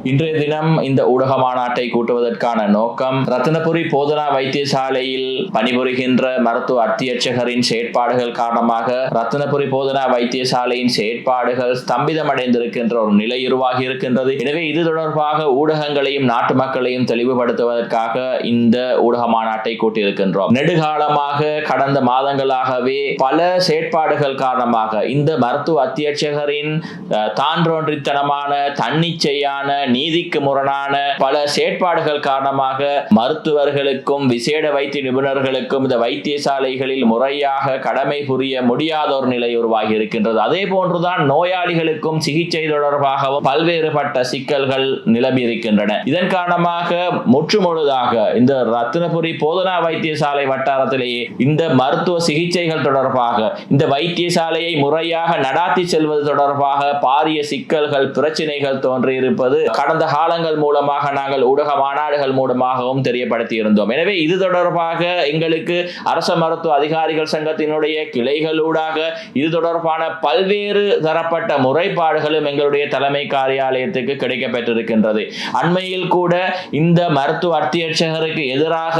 இன்றைய தினம் இந்த ஊடக மாநாட்டை கூட்டுவதற்கான நோக்கம் ரத்தினபுரி போதனா வைத்தியசாலையில் பணிபுரிகின்ற மருத்துவ அத்தியட்சகரின் செயற்பாடுகள் காரணமாக ரத்தினபுரி போதனா வைத்தியசாலையின் செயற்பாடுகள் ஸ்தம்பிதமடைந்திருக்கின்ற ஒரு நிலை உருவாகி இருக்கின்றது. எனவே இது தொடர்பாக ஊடகங்களையும் நாட்டு மக்களையும் தெளிவுபடுத்துவதற்காக இந்த ஊடக மாநாட்டை கூட்டியிருக்கின்றோம். நெடுகாலமாக கடந்த மாதங்களாகவே பல செயற்பாடுகள் காரணமாக இந்த மருத்துவ அத்தியட்சகரின் அஹ், தான்றோன்றித்தனமான தன்னிச்சையான நீதிக்கு முரணான பல செயற்பாடுகள் காரணமாக மருத்துவர்களுக்கும் விசேட வைத்திய நிபுணர்களுக்கும் இந்த வைத்தியசாலைகளில் முறையாக கடமை புரிய முடியாத ஒரு நிலை உருவாகி இருக்கின்றது. அதே போன்றுதான் நோயாளிகளுக்கும் சிகிச்சை தொடர்பாகவும் பல்வேறுபட்ட சிக்கல்கள் நிலவி இருக்கின்றன. இதன் காரணமாக முற்றுமுழுதாக இந்த ரத்னபுரி போதனா வைத்தியசாலை வட்டாரத்திலேயே இந்த மருத்துவ சிகிச்சைகள் தொடர்பாக இந்த வைத்தியசாலையை முறையாக நடாத்தி செல்வது தொடர்பாக பாரிய சிக்கல்கள் பிரச்சனைகள் தோன்றியிருப்பது கடந்த காலங்கள் மூலமாக நாங்கள் ஊடக மாநாடுகள் மூலமாகவும் தெரியப்படுத்தி இருந்தோம் எனவே இது தொடர்பாக எங்களுக்கு அரச மருத்துவ அதிகாரிகள் சங்கத்தினுடைய கிளைகளூடாக இது தொடர்பான பல்வேறு தரப்பட்ட முறைப்பாடுகளும் எங்களுடைய தலைமை காரியாலயத்துக்கு கிடைக்கப்பெற்றிருக்கின்றது. அண்மையில் கூட இந்த மருத்துவ அத்தியட்சகருக்கு எதிராக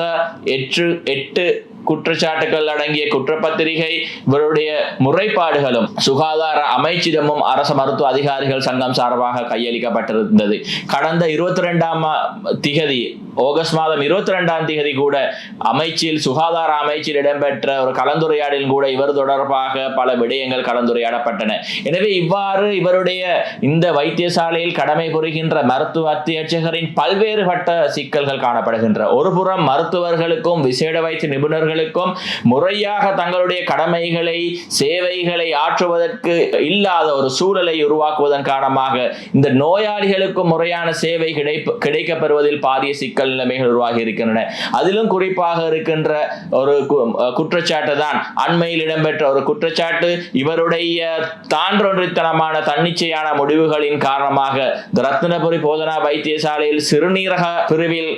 எட்டு எட்டு குற்றச்சாட்டுகள் அடங்கிய குற்றப்பத்திரிகை இவருடைய முறைப்பாடுகளும் சுகாதார அமைச்சிடமும் அரச மருத்துவ அதிகாரிகள் சங்கம் சார்பாக கையளிக்கப்பட்டிருந்தது. கடந்த இருபத்தி ரெண்டாம் திகதி ஆகஸ்ட் மாதம் இருபத்தி ரெண்டாம் தேதி கூட அமைச்சில் சுகாதார அமைச்சில் இடம்பெற்ற ஒரு கலந்துரையாடலில் கூட இவர் தொடர்பாக பல விடயங்கள் கலந்துரையாடப்பட்டன. எனவே இவ்வாறு இவருடைய இந்த வைத்தியசாலையில் கடமை புரிகின்ற மருத்துவ அத்தியட்சகரின் பல்வேறுபட்ட சிக்கல்கள் காணப்படுகின்ற ஒருபுறம் மருத்துவர்களுக்கும் விசேட வைத்திய நிபுணர்களுக்கும் முறையாக தங்களுடைய கடமைகளை சேவைகளை ஆற்றுவதற்கு இல்லாத ஒரு சூழலை உருவாக்குவதன் காரணமாக இந்த நோயாளிகளுக்கும் முறையான சேவை கிடை கிடைக்கப்பெறுவதில் பாரிய சிக்கல் நிலைமைகள் உருவாகி இருக்கின்றன. அதிலும் குறிப்பாக இருக்கின்ற ஒரு குற்றச்சாட்டு தான் அண்மையில் இடம்பெற்ற ஒரு குற்றச்சாட்டு. இவருடைய தான்றொன்றித்தனமான தன்னிச்சையான முடிவுகளின் காரணமாக இந்த ரத்தினபுரி போதனா வைத்தியசாலையில் சிறுநீரக பிரிவில்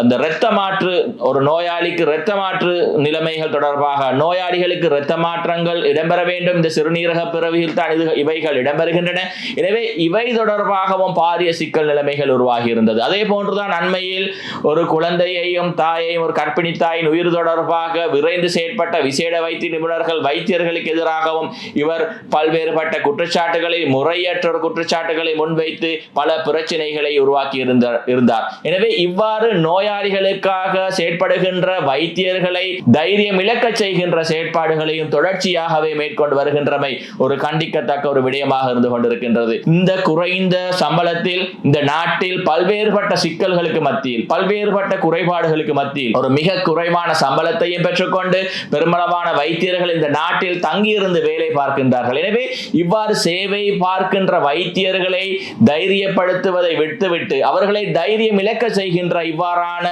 அந்த இரத்த மாற்று ஒரு நோயாளிக்கு இரத்த மாற்று நிலைமைகள் தொடர்பாக நோயாளிகளுக்கு இரத்த மாற்றங்கள் இடம்பெற வேண்டும். இந்த சிறுநீரக பிறவியில் தான் இது இவைகள் இடம்பெறுகின்றன. எனவே இவை தொடர்பாகவும் பாரிய சிக்கல் நிலைமைகள் உருவாகி இருந்தது. அதே போன்றுதான் அண்மையில் ஒரு குழந்தையையும் தாயையும் ஒரு கற்பிணி தாயின் உயிர் தொடர்பாக விரைந்து செயற்பட்ட விசேட வைத்திய நிபுணர்கள் வைத்தியர்களுக்கு எதிராகவும் இவர் பல்வேறுபட்ட குற்றச்சாட்டுகளை முறையற்ற ஒரு குற்றச்சாட்டுகளை முன்வைத்து பல பிரச்சனைகளை உருவாக்கி இருந்தார் இருந்தார். எனவே இவ்வாறு நோயாளிகளுக்காக செயற்படுகின்ற வைத்தியர்களை தைரியம் இழக்கச் செய்கின்ற செயற்பாடுகளையும் தொடர்ச்சியாகவே மேற்கொண்டு வருகின்றமை ஒரு கண்டிக்கத்தக்க ஒரு விடயமாக இருந்து கொண்டிருக்கின்றது. இந்த குறைந்த சம்பளத்தில் இந்த நாட்டில் பல்வேறுபட்ட சிக்கல்களுக்கு மத்தியில் பல்வேறுபட்ட குறைபாடுகளுக்கு மத்தியில் ஒரு மிக குறைவான சம்பளத்தையும் பெற்றுக்கொண்டு பெருமளவான வைத்தியர்கள் இந்த நாட்டில் தங்கியிருந்து வேலை பார்க்கின்றார்கள். எனவே இவ்வாறு சேவை பார்க்கின்ற வைத்தியர்களை தைரியப்படுத்துவதை விட்டுவிட்டு அவர்களை தைரியம் இழக்க செய்கின்ற இவ்வாறான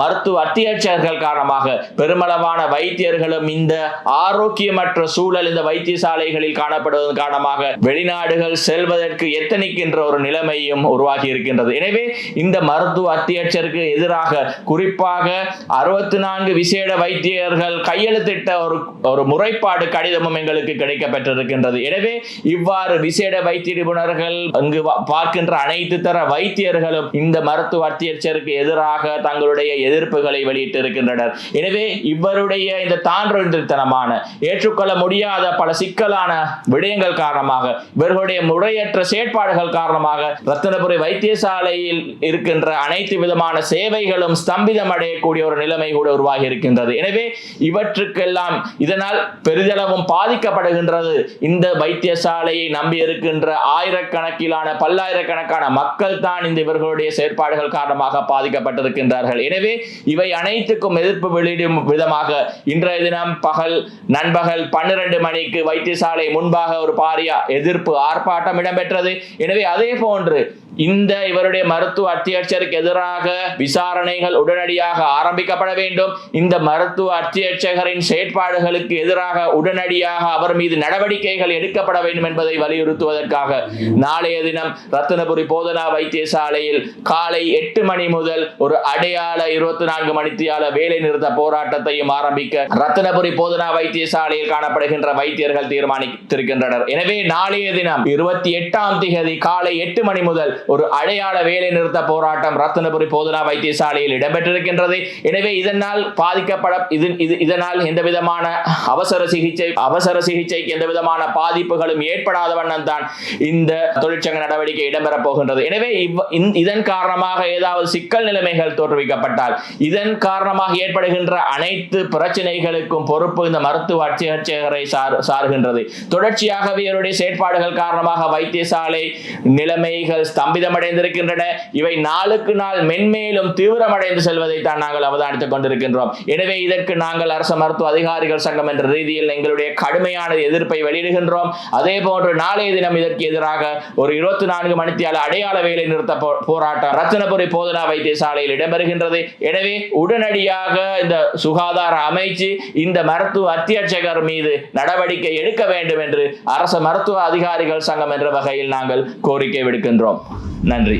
மருத்துவ அத்தியட்சகர்கள் காரணமாக பெருமளவான வைத்தியர்களும் இந்த ஆரோக்கியமற்ற சூழல் இந்த வைத்தியசாலைகளில் காணப்படுவதன் காரணமாக வெளிநாடுகள் செல்வதற்கு எத்தனைக்கின்ற ஒரு நிலைமையும் உருவாகி இருக்கின்றது. எனவே இந்த மருத்துவ அத்தியட்சருக்கு எதிராக குறிப்பாக அறுபத்தி நான்கு விசேட வைத்தியர்கள் கையெழுத்திட்ட ஒரு ஒரு முறைப்பாடு கடிதமும் எங்களுக்கு கிடைக்கப்பெற்றிருக்கின்றது எனவே இவ்வாறு விசேட வைத்திய நிபுணர்கள் அங்கு பார்க்கின்ற அனைத்து தர வைத்தியர்களும் இந்த மருத்துவ அத்தியட்சருக்கு எதிராக தங்களுடைய எதிர்ப்புகளை வெளியிட்டிருக்கின்றனர். எனவே இவருடைய இந்த தான்றொன்றித்தனமான ஏற்றுக்கொள்ள முடியாத பல சிக்கலான விடயங்கள் காரணமாக இவர்களுடைய முறையற்ற செயற்பாடுகள் காரணமாக ரத்தினபுரி வைத்தியசாலையில் இருக்கின்ற அனைத்து விதமான சேவைகளும் ஸ்தம்பிதம் அடையக்கூடிய ஒரு நிலைமை கூட உருவாகி இருக்கின்றது. எனவே இவற்றுக்கெல்லாம் இதனால் பெரிதளவும் பாதிக்கப்படுகின்றது. இந்த வைத்தியசாலையை நம்பி இருக்கின்ற ஆயிரக்கணக்கிலான பல்லாயிரக்கணக்கான மக்கள் தான் இந்த இவர்களுடைய செயற்பாடுகள் காரணமாக பாதிக்கப்பட்டிருக்கின்றார்கள். எனவே இவை அனைத்துக்கும் எதிர்ப்பு வெளியிடும் விதமாக இன்றைய தினம் பகல் நண்பகல் பன்னிரண்டு மணிக்கு வைத்தியசாலை முன்பாக ஒரு பாரிய எதிர்ப்பு ஆர்ப்பாட்டம் இடம்பெற்றது. எனவே அதே போன்று இந்த இவருடைய மருத்துவ அத்தியட்சருக்கு எதிராக விசாரணைகள் உடனடியாக ஆரம்பிக்கப்பட வேண்டும். இந்த மருத்துவ அத்தியட்சகரின் செயற்பாடுகளுக்கு எதிராக உடனடியாக அவர் மீது நடவடிக்கைகள் எடுக்கப்பட வேண்டும் என்பதை வலியுறுத்துவதற்காக. நாளைய தினம் ரத்தினபுரி போதனா வைத்தியசாலையில் காலை எட்டு மணி முதல் ஒரு அடையாள இருபத்தி நான்கு மணித்தியால வேலை நிறுத்த போராட்டத்தையும் ஆரம்பிக்க ரத்தினபுரி போதனா வைத்தியசாலையில் காணப்படுகின்ற வைத்தியர்கள் தீர்மானித்திருக்கின்றனர். எனவே நாளைய தினம் இருபத்தி எட்டாம் திகதி காலை எட்டு மணி முதல் ஒரு அடையாள வேலை நிறுத்த போராட்டம் ரத்தினபுரி போதனா வைத்தியசாலையில் இடம்பெற்றிருக்கின்றது. எனவே இதனால் பாதிக்கப்பட இது இது இதனால் எந்த விதமான அவசர சிகிச்சை அவசர சிகிச்சைக்கு எந்த விதமான பாதிப்புகளும் ஏற்படாத வண்ணம் தான் இந்த தொழிற்சங்க நடவடிக்கை இடம்பெறப் போகின்றது. எனவே இதன் காரணமாக ஏதாவது சிக்கல் நிலைமைகள் தோற்றுவிக்கப்பட்டால் இதன் காரணமாக ஏற்படுகின்ற அனைத்து பிரச்சனைகளுக்கும் பொறுப்பு இந்த மருத்துவ அச்சகரை சார் சார்கின்றது. தொடர்ச்சியாகவே இவருடைய செயற்பாடுகள் காரணமாக வைத்தியசாலை நிலைமைகள் ஸ்தம்பி அமிதமடைந்திருக்கின்றன. இவை நாளுக்கு நாள் மென்மேலும் தீவிரமடைந்து செல்வதைத்தான் நாங்கள் அவதானித்துக் கொண்டிருக்கின்றோம். எனவே இதற்கு நாங்கள் அரசு மருத்துவ அதிகாரிகள் சங்கம் என்ற ரீதியில் எங்களுடைய கடுமையான எதிர்ப்பை வெளியிடுகின்றோம். அதே போன்று நாளைய தினம் இதற்கு எதிராக ஒரு இருபத்தி நான்கு மணித்தியால் அடையாள வேலை நிறுத்த போ- போராட்டம் ரத்தினபுரி போதனா வைத்தியசாலையில் இடம்பெறுகின்றது. எனவே உடனடியாக இந்த சுகாதார அமைச்சு இந்த மருத்துவ அத்தியட்சகர் மீது நடவடிக்கை எடுக்க வேண்டும் என்று அரசு மருத்துவ அதிகாரிகள் சங்கம் என்ற வகையில் நாங்கள் கோரிக்கை விடுக்கின்றோம். நன்றி.